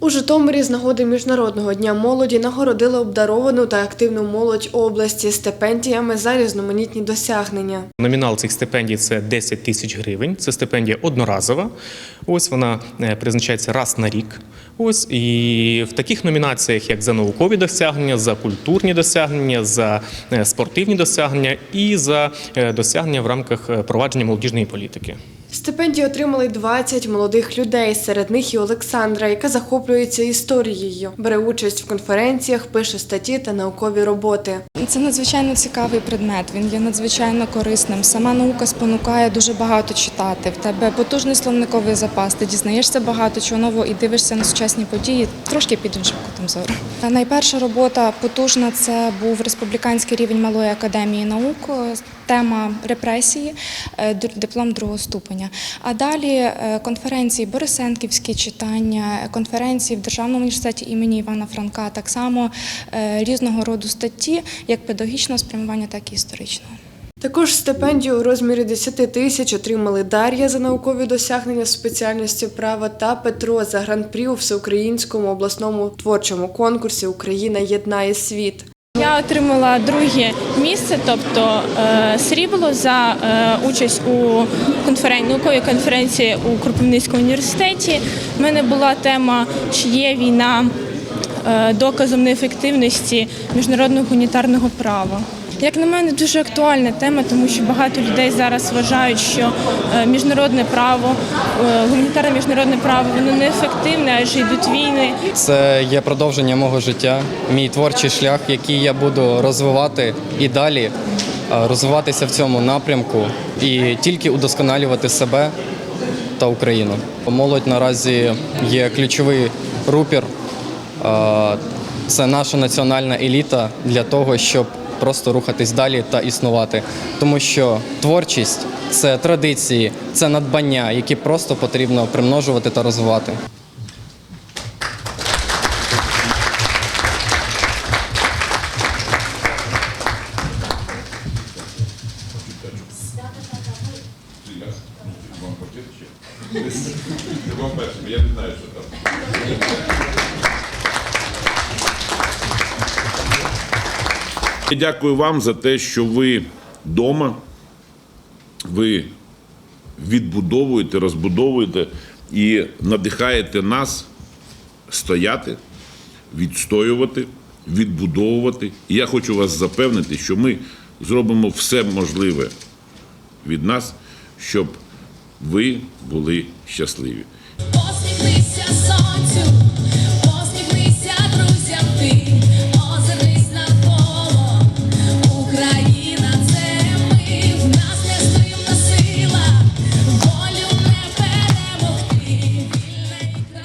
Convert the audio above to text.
У Житомирі з нагоди Міжнародного дня молоді нагородили обдаровану та активну молодь області стипендіями за різноманітні досягнення. Номінал цих стипендій це 10 тисяч гривень. Це стипендія одноразова. Ось вона е, призначається раз на рік. Ось і в таких номінаціях, як за наукові досягнення, за культурні досягнення, за е, спортивні досягнення і за е, досягнення в рамках провадження молодіжної політики. Стипендії отримали 20 молодих людей. Серед них і Олександра, яка захоплюється історією, бере участь в конференціях, пише статті та наукові роботи. Це надзвичайно цікавий предмет. Він є надзвичайно корисним. Сама наука спонукає дуже багато читати. В тебе потужний словниковий запас. Ти дізнаєшся багато чого нового і дивишся на сучасні події трошки під іншим кутом зору. Та Найперша робота потужна це був республіканський рівень малої академії наук. Тема репресії, е, диплом другого ступеня. А далі е, конференції Борисенківські читання, е, конференції в Державному університеті імені Івана Франка, так само е, різного роду статті, як педагогічного спрямування, так і історичного. Також стипендію у розмірі 10 тисяч отримали Дар'я за наукові досягнення в спеціальності права та Петро за гран-прі у всеукраїнському обласному творчому конкурсі Україна єднає світ. Я отримала друге місце, тобто е, срібло за е, участь у конферен... науковій конференції у Кропивницькому університеті. У мене була тема чи є війна доказом неефективності міжнародного гуманітарного права. Як на мене, дуже актуальна тема, тому що багато людей зараз вважають, що е, міжнародне право, е, гуманітарне міжнародне право, воно неефективне, адже йдуть війни. Це є продовження мого життя, мій творчий шлях, який я буду розвивати і далі, е, розвиватися в цьому напрямку і тільки удосконалювати себе та Україну. Молодь наразі є ключовий рупір. Це наша національна еліта для того, щоб просто рухатись далі та існувати. Тому що творчість це традиції, це надбання, які просто потрібно примножувати та розвивати. Я не знаю, що там. Я Дякую вам за те, що ви вдома, ви відбудовуєте, розбудовуєте і надихаєте нас стояти, відстоювати, відбудовувати. І я хочу вас запевнити, що ми зробимо все можливе від нас, щоб ви були щасливі.